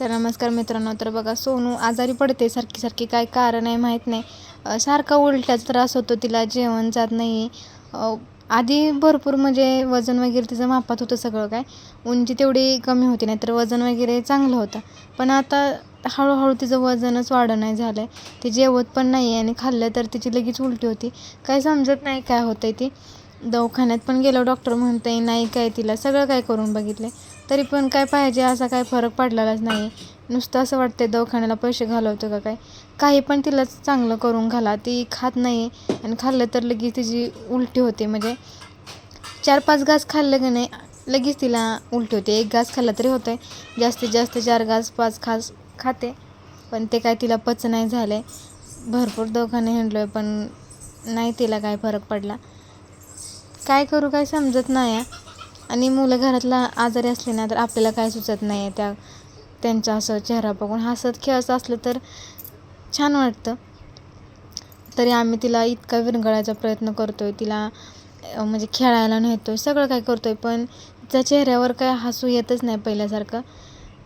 तर नमस्कार मित्रांनो तर बघा सोनू आजारी पडते. सारखी सारखी काय कारण आहे माहीत नाही. सारखा उलट्याचा त्रास होतो तिला जेवण जात नाही. आधी भरपूर म्हणजे वजन वगैरे तिचं मापात होतं सगळं काय. उंची तेवढी कमी होती नाही तर वजन वगैरे चांगलं होतं. पण आता हळूहळू तिचं वजनच वाढं नाही झालं आहे ती जेवत पण नाही आहे आणि खाल्लं तर तिची लगेच उलटी होती. काय समजत नाही काय होतं आहे ती. दवाखान्यात पण गेलो डॉक्टर म्हणते नाही काय तिला सगळं काय करून बघितले तरी पण काय पाहिजे असा काय फरक पडलेलाच नाही. नुसतं असं वाटते दवाखान्याला पैसे घालवतो का काय? काही पण तिला चांगलं करून घाला. ती खात नाही आणि खाल्लं तर लगेच तिची उलटी होते. म्हणजे चार पाच घास खाल्लं की नाही लगेच तिला उलटी होते. एक घास खाल्ला तरी होतं आहे जास्तीत जास्त चार घास पाच घास खाते. पण ते काय तिला पच नाही झालं आहे भरपूर दवाखाने हिंडलो आहे पण नाही तिला काय फरक पडला. काय करू काय समजत नाही. आहे. आणि मुलं घरातला आजारी असले ना तर आपल्याला काय सुचत नाही आहे त्या त्यांचा असं चेहरा बघून. हसत खेळायचं असलं तर छान वाटतं. तरी आम्ही तिला इतका विरंगळायचा प्रयत्न करतो आहे तिला म्हणजे खेळायला नेतो आहे सगळं काय करतो आहे पण तिच्या चेहऱ्यावर काय हसू येतच नाही पहिल्यासारखं.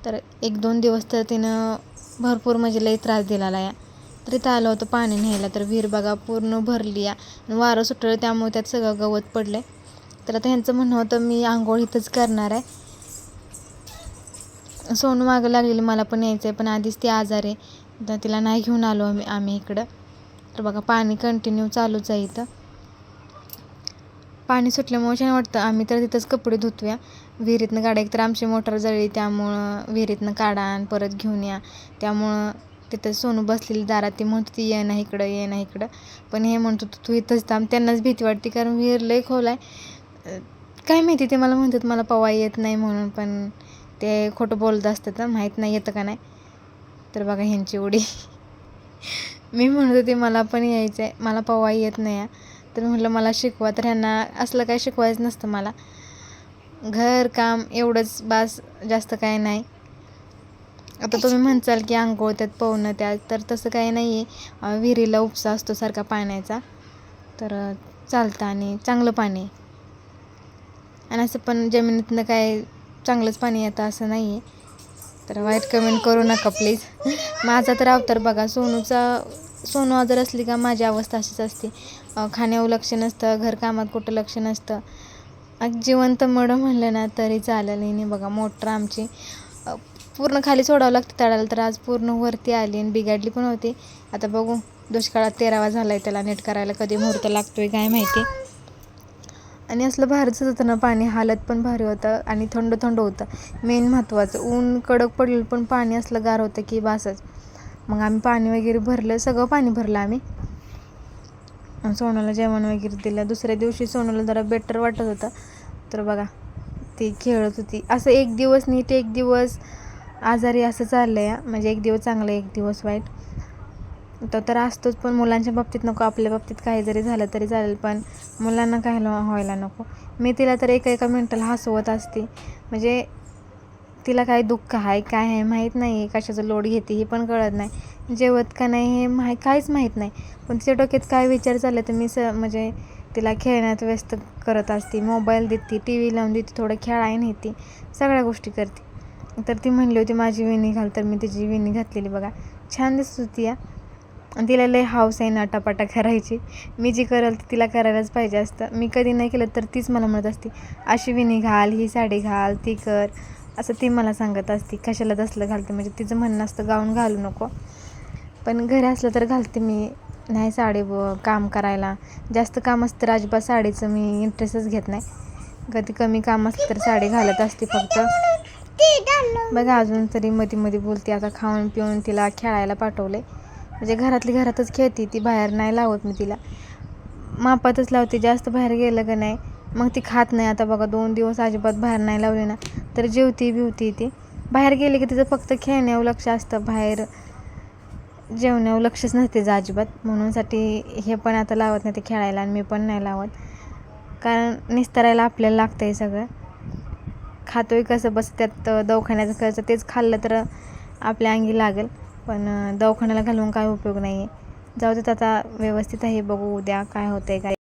तर एक दोन दिवस तर तिनं भरपूर म्हणजे लई त्रास दिलेला आहे. तर इथं आलं होतं पाणी न्यायला तर विहीर बघा पूर्ण भरली आहे. वारं सुटलं त्यामुळे त्यात सगळं गवत पडलं तर आता ह्यांचं म्हणणं होतं मी आंघोळ इथंच करणार आहे. सोनू मागं लागलेली मला पण यायचं आहे पण आधीच ती आजार आहे. तर तिला नाही घेऊन आलो आम्ही आम्ही इकडं. तर बघा पाणी कंटिन्यू चालूच आहे इथं. पाणी सुटल्यामुळे छान वाटतं. आम्ही तर तिथंच कपडे धुतूया. विहिरीतनं काढा एक तर आमची मोटर जळली त्यामुळं विहिरीतनं काढा आणि परत घेऊन या. त्यामुळं तिथं सोनू बसलेली दारात ती म्हणत होती ये ना इकडं ये ना इकडं. पण हे म्हणत होतं तू इथंच थांब त्यांनाच भीती वाटते कारण विहीर लय खोल आहे. काय माहिती ते मला म्हणतात मला पवा येत नाही म्हणून पण ते खोटं बोलत असतात तर माहीत नाही येतं का नाही. तर बघा ह्यांची उडी. मी म्हणत होते मला पण यायचं आहे मला पवा येत नाही आहे तर म्हटलं मला शिकवा. तर ह्यांना असलं काय शिकवायचं नसतं मला. घर काम एवढंच बास जास्त काय नाही. आता तुम्ही म्हणचाल की आंघोळ त्यात पोहणं त्यात तर तसं काही नाही आहे विहिरीला उपसा असतो सारखा पाण्याचा. तर चालतं आणि चांगलं पाणी आहे. आणि असं पण जमिनीतनं काय चांगलंच पाणी येतं असं नाही आहे तर वाईट कमेंट करू नका प्लीज माझा तर अवतार बघा सोनूचा सोनू आजार असली का माझी अवस्था अशीच असते. खाण्यावर लक्ष नसतं घरकामात कुठं लक्ष नसतं. जिवंत मडं म्हणलं ना तरी चालेल. नाही बघा मोटर आमची. पूर्ण खाली सोडावं लागतं तळाला तर आज पूर्ण वरती आली आणि बिघडली पण होती. आता बघू दुष्काळात तेरावा झाला आहे त्याला नीट करायला कधी मुहूर्त लागतोय काय माहिती. आणि असलं भारीच होतं ना पाणी हालत पण भारी होतं आणि थंड थंड होतं. मेन महत्त्वाचं ऊन कडक पडलेलं पण पाणी असलं गार होतं की बासच. मग आम्ही पाणी वगैरे भरलं सगळं पाणी भरलं आम्ही. सोनूला जेवण वगैरे दिलं. दुसऱ्या दिवशी सोनूला जरा बेटर वाटत होतं. तर बघा ती खेळत होती. असं एक दिवस नीट एक दिवस आजारी असं चाललं आहे म्हणजे एक दिवस चांगलं एक दिवस वाईट. तो तर असतोच पण मुलांच्या बाबतीत नको आपल्या बाबतीत काही जरी झालं तरी चालेल पण मुलांना काय व्हायला नको. मी तिला तर एका एका मिनटाला हसवत असते. म्हणजे तिला काय दुःख आहे काय आहे माहीत नाही कशाचं लोड घेते हे पण कळत नाही. जेवत का नाही हे माही काहीच माहीत नाही. पण तिच्या डोक्यात काय विचार चालले तर मी स म्हणजे तिला खेळण्यात व्यस्त करत असते. मोबाईल देते टी व्ही लावून देते थोडं खेळाय नेते सगळ्या गोष्टी करते. तर ती म्हणली होती माझी विणी घाल. तर मी तिची विणी घातलेली बघा. छान दिसत होती या आणि तिला लय हाऊस आहे नाटापाटा करायची. मी जी करेल ती तिला करायलाच पाहिजे असतं. मी कधी नाही केलं तर तीच मला म्हणत असते अशी विणी घाल ही साडी घाल ती कर. असं ती मला सांगत असते. कशाला तसलं घालते? म्हणजे तिचं म्हणणं असतं गाऊन घालू नको. पण घरी असलं तर घालते मी. नाही साडी व काम करायला. जास्त काम असतं तर अजिबात साडीचं मी इंटरेस्टच घेत नाही. कधी कमी काम असलं तर साडी घालत असते फक्त. बघा अजून तरी मध्ये मध्ये बोलते आता खाऊन पिऊन तिला खेळायला पाठवले म्हणजे घरातली घरातच खेळते ती बाहेर नाही लावत मी तिला. मापातच लावते जास्त बाहेर गेलं का नाही मग ती खात नाही. आता बघा दोन दिवस अजिबात बाहेर नाही लावली ना तर जेवती बिवती ती. बाहेर गेली की तिचं फक्त खेळण्यावर लक्ष असतं बाहेर जेवण्यावर लक्षच नसते जा अजिबात. म्हणूनसाठी हे पण आता लावत नाही ते खेळायला आणि मी पण नाही लावत. कारण निस्तरायला आपल्याला लागतं आहे सगळं. खातोय कसं बस त्यात दवाखान्याचं खर्च तेच खाल्लं तर आपल्या अंगी लागेल. पण दवाखान्याला घालवून काय उपयोग नाही आहे जाऊ देत आता व्यवस्थित आहे बघू उद्या काय होतं आहे काय